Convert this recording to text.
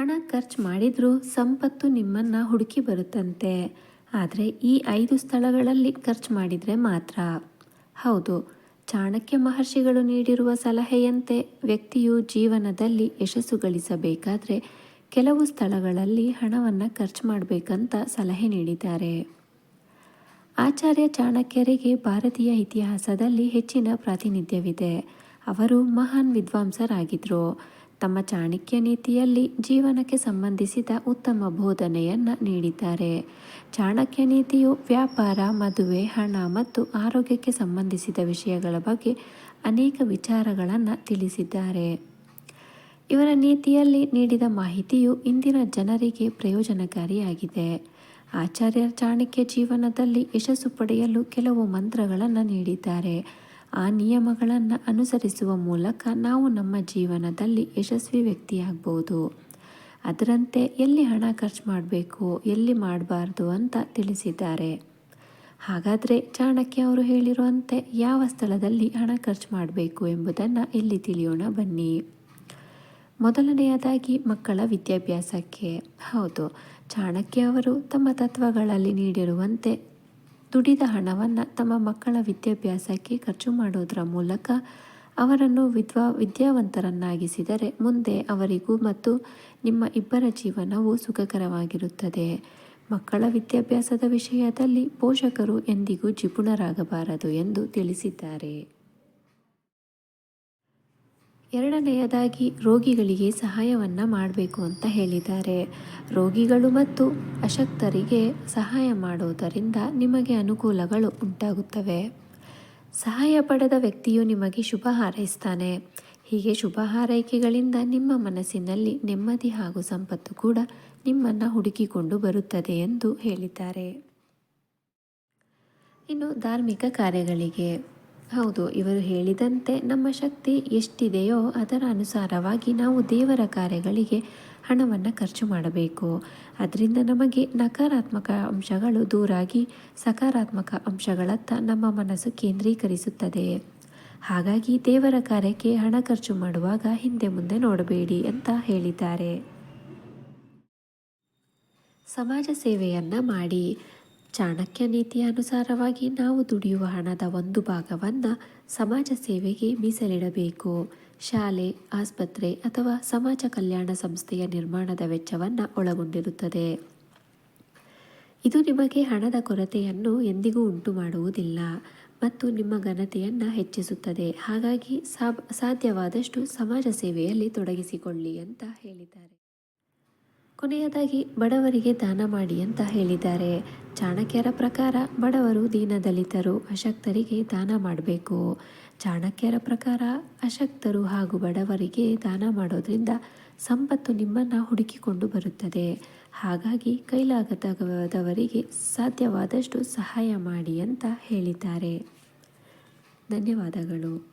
ಹಣ ಖರ್ಚು ಮಾಡಿದರೂ ಸಂಪತ್ತು ನಿಮ್ಮನ್ನು ಹುಡುಕಿ ಬರುತ್ತಂತೆ. ಆದರೆ ಈ ಐದು ಸ್ಥಳಗಳಲ್ಲಿ ಖರ್ಚು ಮಾಡಿದರೆ ಮಾತ್ರ. ಹೌದು, ಚಾಣಕ್ಯ ಮಹರ್ಷಿಗಳು ನೀಡಿರುವ ಸಲಹೆಯಂತೆ ವ್ಯಕ್ತಿಯು ಜೀವನದಲ್ಲಿ ಯಶಸ್ಸು ಗಳಿಸಬೇಕಾದರೆ ಕೆಲವು ಸ್ಥಳಗಳಲ್ಲಿ ಹಣವನ್ನು ಖರ್ಚು ಮಾಡಬೇಕಂತ ಸಲಹೆ ನೀಡಿದ್ದಾರೆ. ಆಚಾರ್ಯ ಚಾಣಕ್ಯರಿಗೆ ಭಾರತೀಯ ಇತಿಹಾಸದಲ್ಲಿ ಹೆಚ್ಚಿನ ಪ್ರಾತಿನಿಧ್ಯವಿದೆ. ಅವರು ಮಹಾನ್ ವಿದ್ವಾಂಸರಾಗಿದ್ದರು ತಮ್ಮ ಚಾಣಕ್ಯ ನೀತಿಯಲ್ಲಿ ಜೀವನಕ್ಕೆ ಸಂಬಂಧಿಸಿದ ಉತ್ತಮ ಬೋಧನೆಯನ್ನು ನೀಡಿದ್ದಾರೆ. ಚಾಣಕ್ಯ ನೀತಿಯು ವ್ಯಾಪಾರ, ಮದುವೆ, ಹಣ ಮತ್ತು ಆರೋಗ್ಯಕ್ಕೆ ಸಂಬಂಧಿಸಿದ ವಿಷಯಗಳ ಬಗ್ಗೆ ಅನೇಕ ವಿಚಾರಗಳನ್ನು ತಿಳಿಸಿದ್ದಾರೆ. ಇವರ ನೀತಿಯಲ್ಲಿ ನೀಡಿದ ಮಾಹಿತಿಯು ಇಂದಿನ ಜನರಿಗೆ ಪ್ರಯೋಜನಕಾರಿಯಾಗಿದೆ. ಆಚಾರ್ಯ ಚಾಣಕ್ಯ ಜೀವನದಲ್ಲಿ ಯಶಸ್ಸು ಪಡೆಯಲು ಕೆಲವು ಮಂತ್ರಗಳನ್ನು ನೀಡಿದ್ದಾರೆ. ಆ ನಿಯಮಗಳನ್ನು ಅನುಸರಿಸುವ ಮೂಲಕ ನಾವು ನಮ್ಮ ಜೀವನದಲ್ಲಿ ಯಶಸ್ವಿ ವ್ಯಕ್ತಿಯಾಗಬಹುದು ಅದರಂತೆ ಎಲ್ಲಿ ಹಣ ಖರ್ಚು ಮಾಡಬೇಕು, ಎಲ್ಲಿ ಮಾಡಬಾರ್ದು ಅಂತ ತಿಳಿಸಿದ್ದಾರೆ. ಹಾಗಾದರೆ ಚಾಣಕ್ಯ ಅವರು ಹೇಳಿರುವಂತೆ ಯಾವ ಸ್ಥಳದಲ್ಲಿ ಹಣ ಖರ್ಚು ಮಾಡಬೇಕು ಎಂಬುದನ್ನು ಇಲ್ಲಿ ತಿಳಿಯೋಣ ಬನ್ನಿ. ಮೊದಲನೆಯದಾಗಿ ಮಕ್ಕಳ ವಿದ್ಯಾಭ್ಯಾಸಕ್ಕೆ. ಹೌದು, ಚಾಣಕ್ಯ ಅವರು ತಮ್ಮ ತತ್ವಗಳಲ್ಲಿ ನೀಡಿರುವಂತೆ ದುಡಿದ ಹಣವನ್ನು ತಮ್ಮ ಮಕ್ಕಳ ವಿದ್ಯಾಭ್ಯಾಸಕ್ಕೆ ಖರ್ಚು ಮಾಡೋದರ ಮೂಲಕ ಅವರನ್ನು ವಿದ್ವಾ, ವಿದ್ಯಾವಂತರನ್ನಾಗಿಸಿದರೆ ಮುಂದೆ ಅವರಿಗೂ ಮತ್ತು ನಿಮ್ಮ ಇಬ್ಬರ ಜೀವನವು ಸುಖಕರವಾಗಿರುತ್ತದೆ. ಮಕ್ಕಳ ವಿದ್ಯಾಭ್ಯಾಸದ ವಿಷಯದಲ್ಲಿ ಪೋಷಕರು ಎಂದಿಗೂ ಜಿಪುಣರಾಗಬಾರದು ಎಂದು ತಿಳಿಸಿದ್ದಾರೆ. ಎರಡನೆಯದಾಗಿ ರೋಗಿಗಳಿಗೆ ಸಹಾಯವನ್ನು ಮಾಡಬೇಕು ಅಂತ ಹೇಳಿದ್ದಾರೆ. ರೋಗಿಗಳು ಮತ್ತು ಅಶಕ್ತರಿಗೆ ಸಹಾಯ ಮಾಡುವುದರಿಂದ ನಿಮಗೆ ಅನುಕೂಲಗಳು ಉಂಟಾಗುತ್ತವೆ. ಸಹಾಯ ಪಡೆದ ವ್ಯಕ್ತಿಯು ನಿಮಗೆ ಶುಭ ಹಾರೈಸ್ತಾನೆ. ಹೀಗೆ ಶುಭ ಹಾರೈಕೆಗಳಿಂದ ನಿಮ್ಮ ಮನಸ್ಸಿನಲ್ಲಿ ನೆಮ್ಮದಿ ಹಾಗೂ ಸಂಪತ್ತು ಕೂಡ ನಿಮ್ಮನ್ನು ಹುಡುಕಿಕೊಂಡು ಬರುತ್ತದೆ ಎಂದು ಹೇಳಿದ್ದಾರೆ. ಇನ್ನು ಧಾರ್ಮಿಕ ಕಾರ್ಯಗಳಿಗೆ. ಹೌದು, ಇವರು ಹೇಳಿದಂತೆ ನಮ್ಮ ಶಕ್ತಿ ಎಷ್ಟಿದೆಯೋ ಅದರ ಅನುಸಾರವಾಗಿ ನಾವು ದೇವರ ಕಾರ್ಯಗಳಿಗೆ ಹಣವನ್ನು ಖರ್ಚು ಮಾಡಬೇಕು. ಅದರಿಂದ ನಮಗೆ ನಕಾರಾತ್ಮಕ ಅಂಶಗಳು ದೂರಾಗಿ ಸಕಾರಾತ್ಮಕ ಅಂಶಗಳತ್ತ ನಮ್ಮ ಮನಸ್ಸು ಕೇಂದ್ರೀಕರಿಸುತ್ತದೆ. ಹಾಗಾಗಿ ದೇವರ ಕಾರ್ಯಕ್ಕೆ ಹಣ ಖರ್ಚು ಮಾಡುವಾಗ ಹಿಂದೆ ಮುಂದೆ ನೋಡಬೇಡಿ ಅಂತ ಹೇಳಿದ್ದಾರೆ. ಸಮಾಜ ಸೇವೆಯನ್ನು ಮಾಡಿ. ಚಾಣಕ್ಯ ನೀತಿಯ ಅನುಸಾರವಾಗಿ ನಾವು ದುಡಿಯುವ ಹಣದ ಒಂದು ಭಾಗವನ್ನು ಸಮಾಜ ಸೇವೆಗೆ ಮೀಸಲಿಡಬೇಕು. ಶಾಲೆ, ಆಸ್ಪತ್ರೆ ಅಥವಾ ಸಮಾಜ ಕಲ್ಯಾಣ ಸಂಸ್ಥೆಯ ನಿರ್ಮಾಣದ ವೆಚ್ಚವನ್ನು ಒಳಗೊಂಡಿರುತ್ತದೆ. ಇದು ನಿಮಗೆ ಹಣದ ಕೊರತೆಯನ್ನು ಎಂದಿಗೂ ಉಂಟು ಮಾಡುವುದಿಲ್ಲ ಮತ್ತು ನಿಮ್ಮ ಘನತೆಯನ್ನು ಹೆಚ್ಚಿಸುತ್ತದೆ. ಹಾಗಾಗಿ ಸಾಧ್ಯವಾದಷ್ಟು ಸಮಾಜ ಸೇವೆಯಲ್ಲಿ ತೊಡಗಿಸಿಕೊಳ್ಳಿ ಅಂತ ಹೇಳಿದ್ದಾರೆ. ಕೊನೆಯದಾಗಿ ಬಡವರಿಗೆ ದಾನ ಮಾಡಿ ಅಂತ ಹೇಳಿದ್ದಾರೆ. ಚಾಣಕ್ಯರ ಪ್ರಕಾರ ಬಡವರು ದೀನದಲಿತರು, ಅಶಕ್ತರಿಗೆ ದಾನ ಮಾಡಬೇಕು. ಚಾಣಕ್ಯರ ಪ್ರಕಾರ ಅಶಕ್ತರು ಹಾಗೂ ಬಡವರಿಗೆ ದಾನ ಮಾಡೋದ್ರಿಂದ ಸಂಪತ್ತು ನಿಮ್ಮನ್ನು ಹುಡುಕಿಕೊಂಡು ಬರುತ್ತದೆ. ಹಾಗಾಗಿ ಕೈಲಾಗದವರಿಗೆ ಸಾಧ್ಯವಾದಷ್ಟು ಸಹಾಯ ಮಾಡಿ ಅಂತ ಹೇಳಿದ್ದಾರೆ. ಧನ್ಯವಾದಗಳು.